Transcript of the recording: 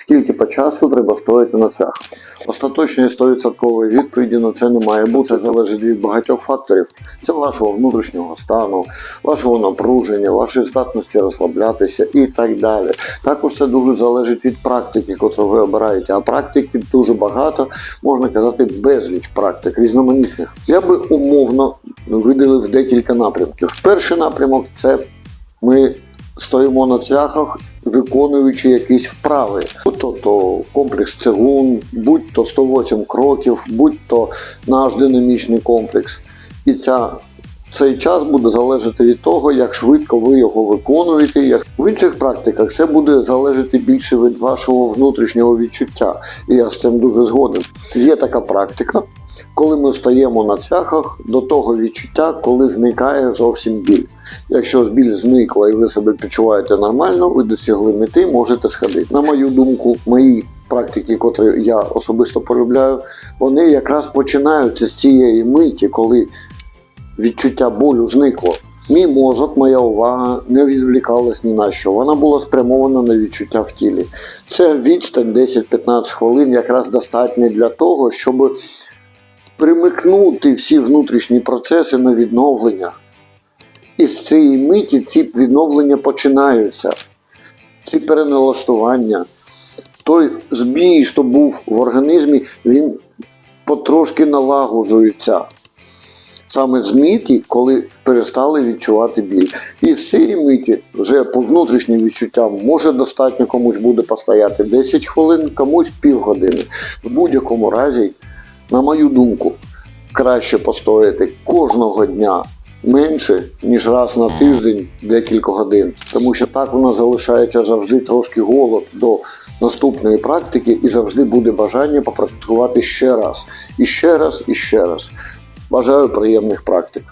Скільки по часу треба стояти на цвях? Остаточної 100% відповіді на це не має бути. Це залежить від багатьох факторів. Це вашого внутрішнього стану, вашого напруження, вашої здатності розслаблятися і так далі. Також це дуже залежить від практики, яку ви обираєте. А практик дуже багато, можна казати, безліч практик різноманітних. Я би умовно виділив декілька напрямків. Перший напрямок це ми стоїмо на цвяхах, виконуючи якісь вправи. Будь-то то комплекс цигун, будь-то 108 кроків, будь-то наш динамічний комплекс. І ця, цей час буде залежати від того, як швидко ви його виконуєте. В інших практиках це буде залежати більше від вашого внутрішнього відчуття. І я з цим дуже згоден. Є така практика, коли ми стаємо на цвяхах до того відчуття, коли зникає зовсім біль. Якщо біль зникла і ви себе почуваєте нормально, ви досягли мети, можете сходити. На мою думку, мої практики, котрі я особисто полюбляю, вони якраз починаються з цієї миті, коли відчуття болю зникло. Мій мозок, моя увага не відвлікалась ні на що. Вона була спрямована на відчуття в тілі. Це відстань 10-15 хвилин якраз достатньо для того, щоб примикнути всі внутрішні процеси на відновлення. І з цієї миті ці відновлення починаються. Ці переналаштування. Той збій, що був в організмі, він потрошки налагоджується. Саме з миті, коли перестали відчувати біль. І з цієї миті вже по внутрішнім відчуттям може достатньо комусь буде постояти 10 хвилин, комусь півгодини. В будь-якому разі, на мою думку, краще постояти кожного дня менше, ніж раз на тиждень декілька годин. Тому що так у нас залишається завжди трошки голод до наступної практики, і завжди буде бажання попрактикувати ще раз, і ще раз, і ще раз. Бажаю приємних практик.